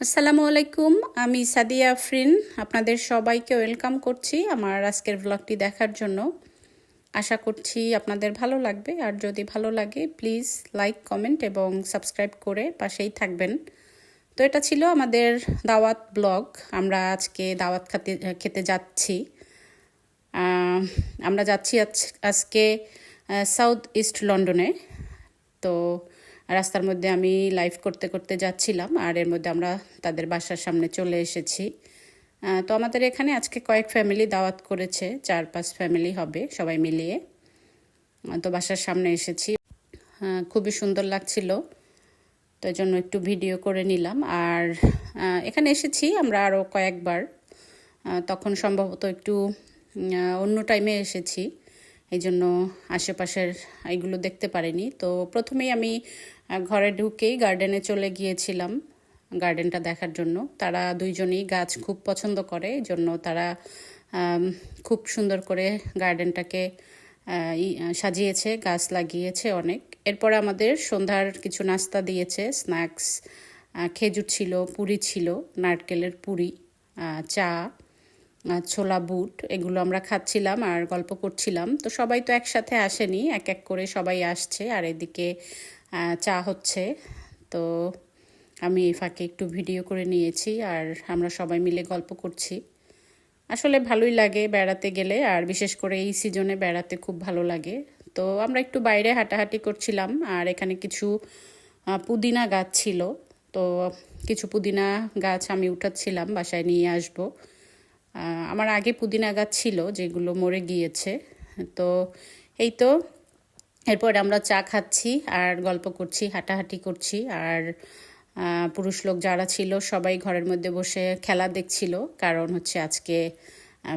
আসসালামু আলাইকুম, আমি সাদিয়া আফরিন। আপনাদের সবাইকে ওয়েলকাম করছি আমার আজকের ব্লগটি দেখার জন্য। আশা করছি আপনাদের ভালো লাগবে। আর যদি ভালো লাগে প্লিজ লাইক কমেন্ট এবং সাবস্ক্রাইব করে পাশেই থাকবেন। তো এটা ছিল আমাদের দাওয়াত ব্লগ আমরা আজকে দাওয়াত খাতে, খেতে যাচ্ছি। আমরা যাচ্ছি আজ- আজকে সাউথ ইস্ট লন্ডনে তো রাস্তার মধ্যে আমি লাইভ করতে করতে যাচ্ছিলাম, আর এর মধ্যে আমরা তাদের বাসার সামনে চলে এসেছি। তো আমাদের এখানে আজকে কয়েক ফ্যামিলি দাওয়াত করেছে, চার পাঁচ ফ্যামিলি হবে সবাই মিলিয়ে। তো বাসার সামনে এসেছি। খুবই সুন্দর লাগছিল, তো জন্য একটু ভিডিও করে নিলাম। আর এখানে এসেছি আমরা আরও কয়েকবার। তখন সম্ভবত একটু অন্য টাইমে এসেছি এই জন্য আশেপাশের এইগুলো দেখতে পারিনি। তো প্রথমেই আমি ঘরে ঢুকেই গার্ডেনে চলে গিয়েছিলাম গার্ডেনটা দেখার জন্য। তারা দুইজনেই গাছ খুব পছন্দ করে, এই জন্য তারা খুব সুন্দর করে গার্ডেনটাকে সাজিয়েছে, গাছ লাগিয়েছে অনেক। এরপর আমাদের সন্ধ্যার কিছু নাস্তা দিয়েছে স্ন্যাক্স খেজুর ছিল, পুরি ছিল, নারকেলের পুরি চা ছোলা বুট, এগুলো আমরা খাচ্ছিলাম আর গল্প করছিলাম। তো সবাই তো একসাথে আসেনি, এক এক করে সবাই আসছে আর এদিকে চা হচ্ছে। তো আমি এই ফাঁকে একটু ভিডিও করে নিয়েছি আর আমরা সবাই মিলে গল্প করছি। আসলে ভালোই লাগে বেড়াতে গেলে আর বিশেষ করে এই সিজনে বেড়াতে খুব ভালো লাগে। তো আমরা একটু বাইরে হাঁটাহাঁটি করছিলাম আর এখানে কিছু পুদিনা গাছ ছিল। তো কিছু পুদিনা গাছ আমি উঠাচ্ছিলাম, বাসায় নিয়ে আসব। আমার আগে পুদিনা গাছ ছিল যেগুলো মরে গিয়েছে। তো এই তো এরপর আমরা চা খাচ্ছি আর গল্প করছি, হাঁটাহাঁটি করছি আর পুরুষ লোক যারা ছিল সবাই ঘরের মধ্যে বসে খেলা দেখছিল। কারণ হচ্ছে আজকে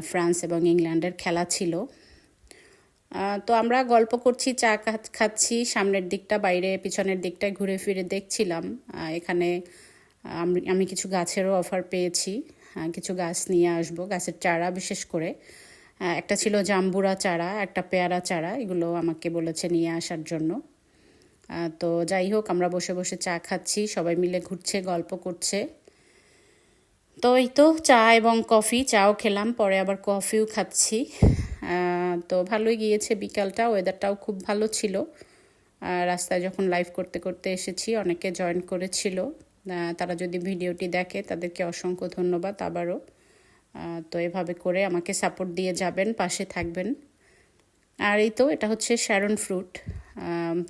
ফ্রান্স এবং ইংল্যান্ডের খেলা ছিল। তো আমরা গল্প করছি, চা খাচ্ছি, সামনের দিকটা বাইরে, পিছনের দিকটায় ঘুরে ফিরে দেখছিলাম। এখানে আমি কিছু গাছেরও অফার পেয়েছি। কিছু গাছ নিয়ে আসব, গাছের চারা বিশেষ করে। একটা ছিল জাম্বুরা চারা, একটা পেয়ারা চারা, এগুলো আমাকে বলেছে নিয়ে আসার জন্য। তো যাই হোক, আমরা বসে বসে চা খাচ্ছি, সবাই মিলে ঘুরছে, গল্প করছে। তো এই তো চা এবং কফি, চাও খেলাম, পরে আবার কফিও খাচ্ছি। তো ভালোই গিয়েছে বিকালটা ওয়েদারটাও খুব ভালো ছিল। রাস্তায় যখন লাইভ করতে করতে এসেছি, অনেকে জয়েন করেছিল। তারা যদি ভিডিওটি দেখে, তাদেরকে অসংখ্য ধন্যবাদ আবারও। তো এভাবে করে আমাকে সাপোর্ট দিয়ে যাবেন, পাশে থাকবেন। আর এই তো এটা হচ্ছে শ্যারন ফ্রুট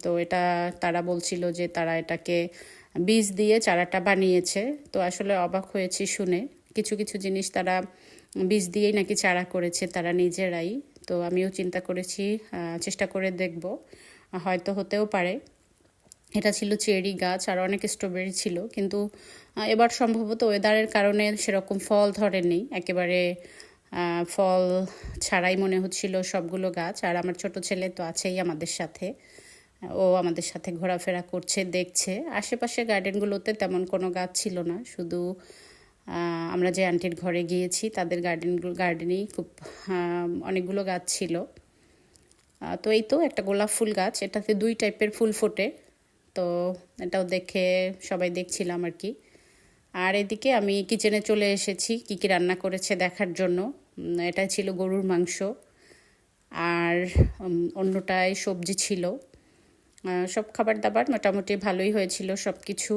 তো এটা তারা বলছিল যে তারা এটাকে বীজ দিয়ে চারাটা বানিয়েছে। তো আসলে অবাক হয়েছি শুনে। কিছু কিছু জিনিস তারা বীজ দিয়েই নাকি চারা করেছে তারা নিজেরাই। তো আমিও চিন্তা করেছি চেষ্টা করে দেখব। হয়তো হতেও পারে। এটা ছিল চেরি গাছ, আর অনেক স্ট্রবেরি ছিল, কিন্তু এবার সম্ভবত ওয়েদারের কারণে সেরকম ফল ধরেনি। একেবারে ফল ছাড়াই মনে হচ্ছিল সবগুলো গাছ, আর আমার ছোট ছেলে তো আছেই আমাদের সাথে। ও আমাদের সাথে ঘোরাফেরা করছে, দেখছে। আশেপাশে গার্ডেনগুলোতে তেমন কোনো গাছ ছিল না, শুধু আমরা যে আন্টির ঘরে গিয়েছি, তাদের গার্ডেনগুলো গার্ডেনেই খুব অনেকগুলো গাছ ছিল। তো এই তো একটা গোলাপ ফুল গাছ, এটাতে দুই টাইপের ফুল ফোটে। তো এটাও দেখে সবাই দেখছিলাম আর কি। আর এদিকে আমি কিচেনে চলে এসেছি, কি কি রান্না করেছে দেখার জন্য। এটা ছিল গরুর মাংস। আর অন্যটায় সবজি ছিল। সব খাবার দাবার মোটামুটি ভালোই হয়েছিল সব কিছু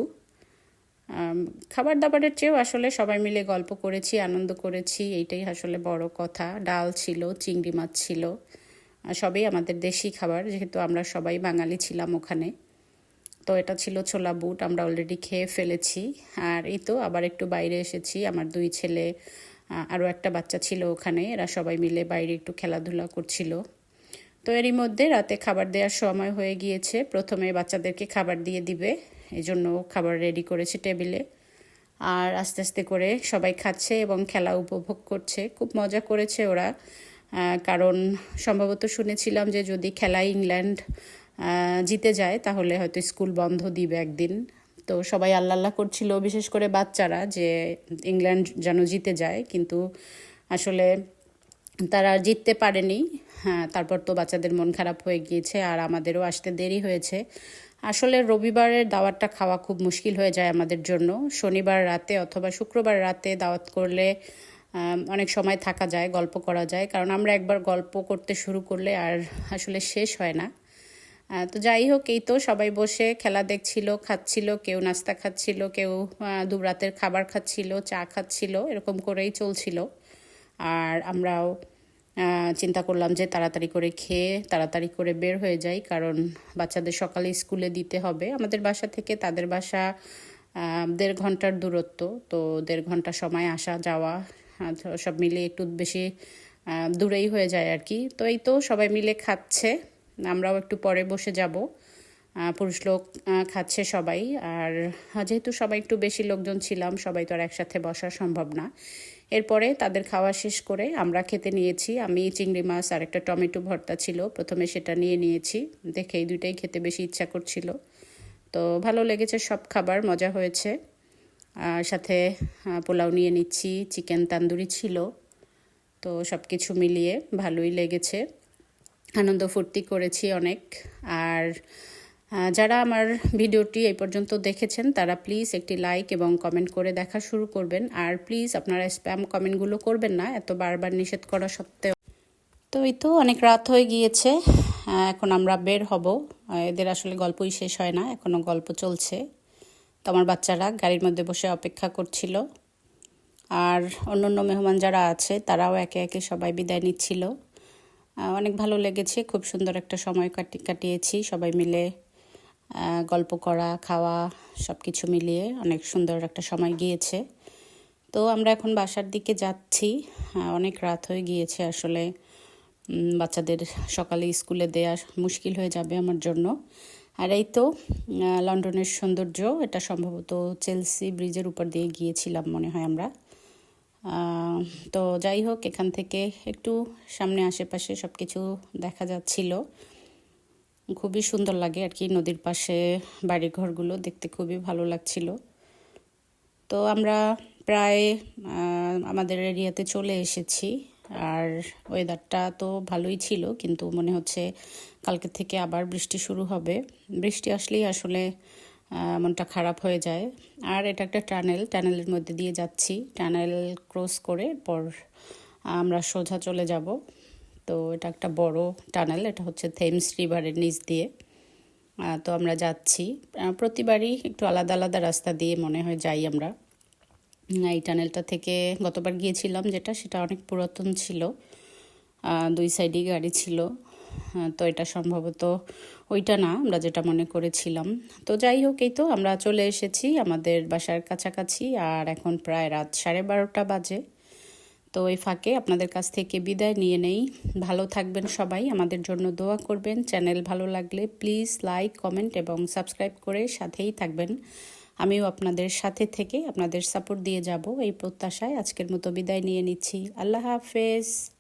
খাবার দাবারের চেয়েও আসলে সবাই মিলে গল্প করেছি, আনন্দ করেছি, এইটাই আসলে বড় কথা। ডাল ছিল, চিংড়ি মাছ ছিল। সবই আমাদের দেশি খাবার, যেহেতু আমরা সবাই বাঙালি ছিলাম ওখানে। তো এটা ছিল ছোলা বুট, আমরা অলরেডি খেয়ে ফেলেছি। আর এই তো আবার একটু বাইরে এসেছি, আমার দুই ছেলে আরও একটা বাচ্চা ছিল ওখানে, এরা সবাই মিলে বাইরে একটু খেলাধুলা করছিল। তো এরই মধ্যে রাতে খাবার দেওয়ার সময় হয়ে গিয়েছে, প্রথমে বাচ্চাদেরকে খাবার দিয়ে দিবে এই জন্য খাবার রেডি করেছে টেবিলে। আর আস্তে আস্তে করে সবাই খাচ্ছে এবং খেলা উপভোগ করছে, খুব মজা করেছে ওরা। কারণ সম্ভবত শুনেছিলাম যে যদি খেলা ইংল্যান্ড জিতে যায়, তাহলে হয়তো স্কুল বন্ধ দিবে একদিন। তো সবাই আল্লাহ আল্লাহ করছিল, বিশেষ করে বাচ্চারা, যে ইংল্যান্ড যেন জিতে যায়। কিন্তু আসলে তারা জিততে পারেনি। হ্যাঁ তারপর তো বাচ্চাদের মন খারাপ হয়ে গিয়েছে আর আমাদেরও আসতে দেরি হয়েছে। আসলে রবিবারের দাওয়াতটা খাওয়া খুব মুশকিল হয়ে যায় আমাদের জন্য। শনিবার রাতে অথবা শুক্রবার রাতে দাওয়াত করলে অনেক সময় থাকা যায়, গল্প করা যায়। কারণ আমরা একবার গল্প করতে শুরু করলে আর আসলে শেষ হয় না। তো যাই হোক এই তো সবাই বসে খেলা দেখছিল খাচ্ছিল কেউ নাস্তা খাচ্ছিল কেউ আহ, দুরাতের খাবার খাচ্ছিল চা খাচ্ছিল এরকম করেই চলছিল। আর আমরাও চিন্তা করলাম যে তাড়াতাড়ি করে খেয়ে তাড়াতাড়ি করে বের হয়ে যাই কারণ বাচ্চাদের সকালে স্কুলে দিতে হবে। আমাদের বাসা থেকে তাদের বাসা দেড় ঘণ্টার দূরত্ব তো দেড় ঘণ্টা সময় আসা যাওয়া সব মিলে একটু বেশি দূরেই হয়ে যায় আর কি। তো এই তো সবাই মিলে খাচ্ছে। আমরাও একটু পরে বসে যাব। পুরুষ লোক খাচ্ছে সবাই। আর যেহেতু সবাই একটু বেশি লোকজন ছিলাম, সবাই তো আর একসাথে বসা সম্ভব না। এরপরে তাদের খাওয়া শেষ করে আমরা খেতে নিয়েছি। আমি চিংড়ি মাছ আর একটা টমেটো ভর্তা ছিল, প্রথমে সেটা নিয়ে নিয়েছি। দেখে এই দুইটাই খেতে বেশি ইচ্ছা করছিল। তো ভালো লেগেছে সব খাবার, মজা হয়েছে। আর সাথে পোলাও নিয়ে নিচ্ছি, চিকেন তান্দুরি ছিল। তো সব কিছু মিলিয়ে ভালোই লেগেছে। আনন্দ ফুর্তি করেছি অনেক। আর যারা আমার ভিডিওটি এই পর্যন্ত দেখেছেন, তারা প্লিজ একটি লাইক এবং কমেন্ট করে দেখা শুরু করবেন। আর প্লিজ আপনারা স্প্যাম কমেন্টগুলো করবেন না, এত বারবার নিষেধ করা সত্ত্বেও। তো এই তো অনেক রাত হয়ে গিয়েছে এখন আমরা বের হব। এদের আসলে গল্পই শেষ হয় না এখনও গল্প চলছে। তো আমার বাচ্চারা গাড়ির মধ্যে বসে অপেক্ষা করছিল। আর অন্য অন্য মেহমান যারা আছে, তারাও একে একে সবাই বিদায় নিচ্ছিল। অনেক ভালো লেগেছে। খুব সুন্দর একটা সময় কাটি কাটিয়েছি। সবাই মিলে গল্প করা, খাওয়া সব কিছু মিলিয়ে অনেক সুন্দর একটা সময় গিয়েছে। তো আমরা এখন বাসার দিকে যাচ্ছি। অনেক রাত হয়ে গিয়েছে আসলে। বাচ্চাদের সকালে স্কুলে দেয়া মুশকিল হয়ে যাবে আমার জন্য। আর এই তো লন্ডনের সৌন্দর্য। এটা সম্ভবত চেলসি ব্রিজের উপর দিয়ে গিয়েছিলাম মনে হয় আমরা। তো যাই হোক, এখান থেকে একটু সামনে আশেপাশে সব কিছু দেখা যাচ্ছিল। খুবই সুন্দর লাগে আর কি নদীর পাশে বাড়ি ঘরগুলো, দেখতে খুবই ভালো লাগছিল। তো আমরা প্রায় আমাদের এরিয়াতে চলে এসেছি আর ওয়েদারটা তো ভালোই ছিল, কিন্তু মনে হচ্ছে কালকে থেকে আবার বৃষ্টি শুরু হবে। বৃষ্টি আসলেই আসলে মনটা খারাপ হয়ে যায়। আর এটা একটা টানেল, টানেলের মধ্যে দিয়ে যাচ্ছি। টানেল ক্রস করে পর আমরা সোজা চলে যাব। তো এটা একটা বড় টানেল, এটা হচ্ছে থেমস রিভারের নিচ দিয়ে। তো আমরা যাচ্ছি। প্রতিবারই একটু আলাদা আলাদা রাস্তা দিয়ে মনে হয় যাই আমরা। এই টানেলটা থেকে গতবার গিয়েছিলাম, যেটা সেটা অনেক পুরাতন ছিল। দুই সাইডেই গাড়ি ছিল। তো এটা সম্ভবত ওইটা না, আমরা যেটা মনে করেছিলাম। তো যাই হোক, এই তো আমরা চলে এসেছি আমাদের বাসার কাছাকাছি, আর এখন প্রায় রাত সাড়ে বারোটা বাজে। তো এই ফাঁকে আপনাদের কাছ থেকে বিদায় নিয়ে নেই। ভালো থাকবেন সবাই, আমাদের জন্য দোয়া করবেন। চ্যানেল ভালো লাগলে প্লিজ লাইক, কমেন্ট এবং সাবস্ক্রাইব করে সাথেই থাকবেন। আমিও আপনাদের সাথে থেকে আপনাদের সাপোর্ট দিয়ে যাব। এই প্রত্যাশায় আজকের মতো বিদায় নিয়ে নিচ্ছি। আল্লাহ হাফেজ।